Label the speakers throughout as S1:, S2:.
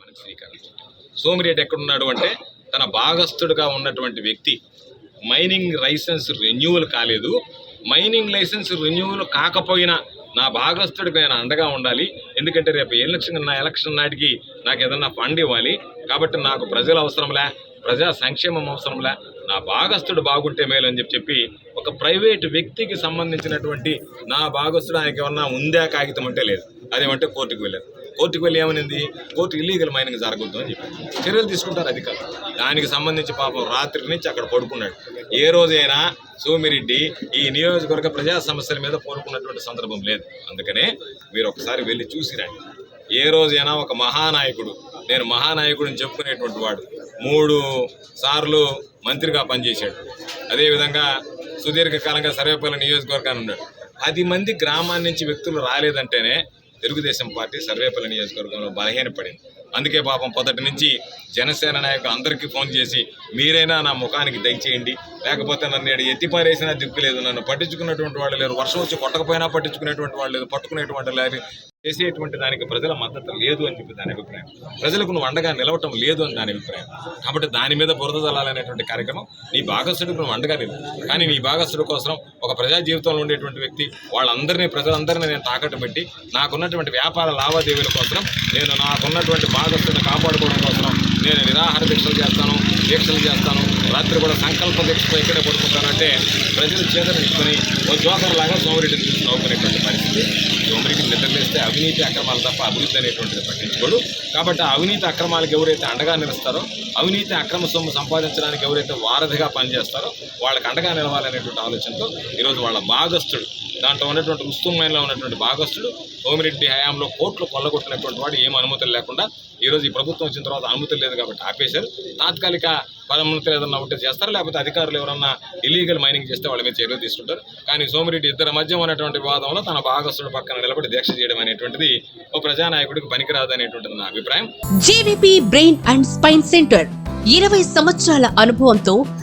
S1: మనకు శ్రీకారం సోమిరెడ్డి ఎక్కడున్నాడు అంటే తన భాగస్థుడుగా ఉన్నటువంటి వ్యక్తి. మైనింగ్ లైసెన్స్ రెన్యూవల్ కాలేదు. మైనింగ్ లైసెన్స్ రెన్యూవల్ కాకపోయినా నా భాగస్థుడికి నేను అండగా ఉండాలి. ఎందుకంటే రేపు ఎలక్షన్ నా ఎలక్షన్ నాటికి నాకు ఏదన్నా ఫండ్ ఇవ్వాలి. కాబట్టి నాకు ప్రజలు అవసరంలే ప్రజా సంక్షేమం అవసరంలే. నా భాగస్థుడు బాగుంటే మేలు అని చెప్పి చెప్పి ఒక ప్రైవేట్ వ్యక్తికి సంబంధించినటువంటి నా భాగస్థుడు ఆయనకి ఏమన్నా ఉందా కాగితం అంటే లేదు. అదేమంటే కోర్టుకు వెళ్ళారు. కోర్టుకు వెళ్ళి ఏమనింది? కోర్టు ఇల్లీగల్ మైనింగ్ జరగద్దు అని చెప్పి చర్యలు తీసుకుంటారు అధికారులు. దానికి సంబంధించి పాపం రాత్రి నుంచి అక్కడ పడుకున్నాడు. ఏ రోజైనా సోమిరెడ్డి ఈ నియోజకవర్గ ప్రజా సమస్యల మీద కోరుకున్నటువంటి సందర్భం లేదు. అందుకనే మీరు ఒకసారి వెళ్ళి చూసిరండి ఏ రోజైనా ఒక మహానాయకుడు నేను మహానాయకుడిని చెప్పుకునేటువంటి వాడు మూడు సార్లు మంత్రిగా పనిచేశాడు. అదేవిధంగా సుదీర్ఘకాలంగా సర్వేపల్లి నియోజకవర్గాన్ని ఉన్నాడు. పది మంది గ్రామాల నుంచి వ్యక్తులు రాలేదంటేనే తెలుగుదేశం పార్టీ సర్వేపల్లి నియోజకవర్గంలో బలహీనపడింది. అందుకే పాపం పొదటి నుంచి జనసేన నాయకులు అందరికీ ఫోన్ చేసి మీరైనా నా ముఖానికి దయచేయండి. లేకపోతే నన్ను ఈడ ఎత్తి పారేసినా దిక్కు లేదు. నన్ను పట్టించుకున్నటువంటి వాళ్ళు లేరు. వర్షం వచ్చి కొట్టకపోయినా పట్టించుకునేటువంటి వాళ్ళు లేదు. పట్టుకునేటువంటి లేదు చేసేటువంటి దానికి ప్రజల మద్దతు లేదు అని చెప్పి దాని అభిప్రాయం. ప్రజలకు నువ్వు అండగా నిలవటం లేదు అని దాని అభిప్రాయం. కాబట్టి దాని మీద బురద జల్లాలనేటువంటి కార్యక్రమం నీ భాగస్థుడికి నువ్వు అండగా లేదు కానీ నీ భాగస్థుడి కోసం ఒక ప్రజా జీవితంలో ఉండేటువంటి వ్యక్తి వాళ్ళందరినీ ప్రజలందరినీ నేను తాకట్టు పెట్టి నాకున్నటువంటి వ్యాపార లావాదేవీల కోసం నేను నాకున్నటువంటి భాగస్థుడిని కాపాడుకోవడం కోసం నేను నిరాహార దీక్షలు చేస్తాను దీక్షలు చేస్తాను. రాత్రి కూడా సంకల్ప దీక్షతో ఎక్కడ పడుకుంటానంటే ప్రజలు చేతనిచ్చుకొని ఓ జోకర్లాగా సోమరెడ్డిని చూసి నవ్వుకునేటువంటి పరిస్థితి సోమరెడ్డి అవినీతి అక్రమాలు తప్ప అభివృద్ధి అనేటువంటిది పట్టించుకోడు. కాబట్టి అవినీతి అక్రమాలకు ఎవరైతే అండగా నిలుస్తారో అవినీతి అక్రమ సొమ్ము సంపాదించడానికి ఎవరైతే వారధిగా పనిచేస్తారో వాళ్ళకి అండగా నిలవాలనేటువంటి ఆలోచనతో ఈరోజు వాళ్ళ భాగస్థుడు దాంట్లో ఉన్నటువంటి ఉస్తుమైన్లో ఉన్నటువంటి భాగస్థుడు సోమిరెడ్డి హయాంలో కోట్లు కొల్లగొట్టినటువంటి వాడు ఏం అనుమతులు లేకుండా ఈరోజు ఈ ప్రభుత్వం వచ్చిన తర్వాత అనుమతులు లేదు కాబట్టి ఆపేశారు. తాత్కాలిక అనుమతులు ఏదన్నా ఉంటే చేస్తారు? లేకపోతే అధికారులు ఎవరన్నా ఇల్లీగల్ మైనింగ్ చేస్తే వాళ్ళ మీద చర్యలు తీసుకుంటారు. కానీ సోమిరెడ్డి ఇద్దరి మధ్య ఉన్నటువంటి వివాదంలో తన భాగస్థుడు పక్కన నిలబడి దీక్ష చేయడం అనేటువంటిది ఓ ప్రజానాయకుడికి పనికిరాదు అనేటువంటిది నా అభిప్రాయం.
S2: GVP brain and spine centre. ఇరవై సంవత్సరాల అనుభవంతో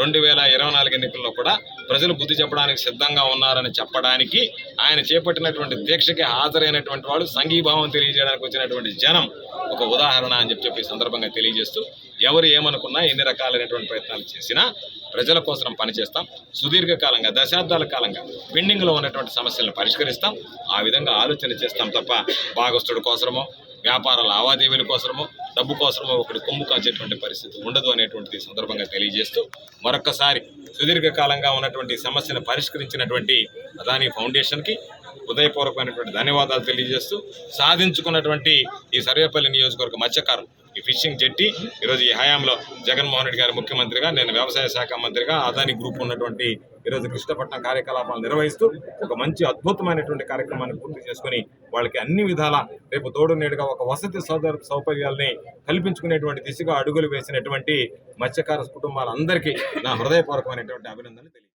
S1: రెండు వేల ఇరవై నాలుగు ఎన్నికల్లో కూడా ప్రజలు బుద్ధి చెప్పడానికి సిద్ధంగా ఉన్నారని చెప్పడానికి ఆయన చేపట్టినటువంటి దీక్షకి హాజరైనటువంటి వాళ్ళు సంఘీభావం తెలియజేయడానికి వచ్చినటువంటి జనం ఒక ఉదాహరణ అని చెప్పి చెప్పి సందర్భంగా తెలియజేస్తూ ఎవరు ఏమనుకున్నా ఎన్ని రకాలైనటువంటి ప్రయత్నాలు చేసినా ప్రజల కోసం పనిచేస్తాం. సుదీర్ఘకాలంగా దశాబ్దాల కాలంగా పెండింగ్లో ఉన్నటువంటి సమస్యలను పరిష్కరిస్తాం. ఆ విధంగా ఆలోచన చేస్తాం తప్ప భాగస్థుడి కోసమో వ్యాపార లావాదేవీల కోసమో డబ్బు కోసం ఒకటి కొమ్ము కాచేటువంటి పరిస్థితి ఉండదు అనేటువంటిది సందర్భంగా తెలియజేస్తూ మరొక్కసారి సుదీర్ఘకాలంగా ఉన్నటువంటి సమస్యను పరిష్కరించినటువంటి అదానీ ఫౌండేషన్కి హృదయపూర్వకమైనటువంటి ధన్యవాదాలు తెలియజేస్తూ సాధించుకున్నటువంటి ఈ సర్వేపల్లి నియోజకవర్గ మత్స్యకారులు ఈ ఫిషింగ్ జట్టి. ఈరోజు ఈ హయాంలో జగన్మోహన్ రెడ్డి గారి ముఖ్యమంత్రిగా నేను వ్యవసాయ శాఖ మంత్రిగా అదాని గ్రూప్ ఉన్నటువంటి ఈరోజు కృష్ణపట్నం కార్యకలాపాలు నిర్వహిస్తూ ఒక మంచి అద్భుతమైనటువంటి కార్యక్రమాన్ని పూర్తి చేసుకుని వాళ్ళకి అన్ని విధాల రేపు తోడు నేడుగా ఒక వసతి సౌద సౌకర్యాలని కల్పించుకునేటువంటి దిశగా అడుగులు వేసినటువంటి మత్స్యకార కుటుంబాలందరికీ నా హృదయపూర్వకమైనటువంటి అభినందనలు తెలియజేస్తాను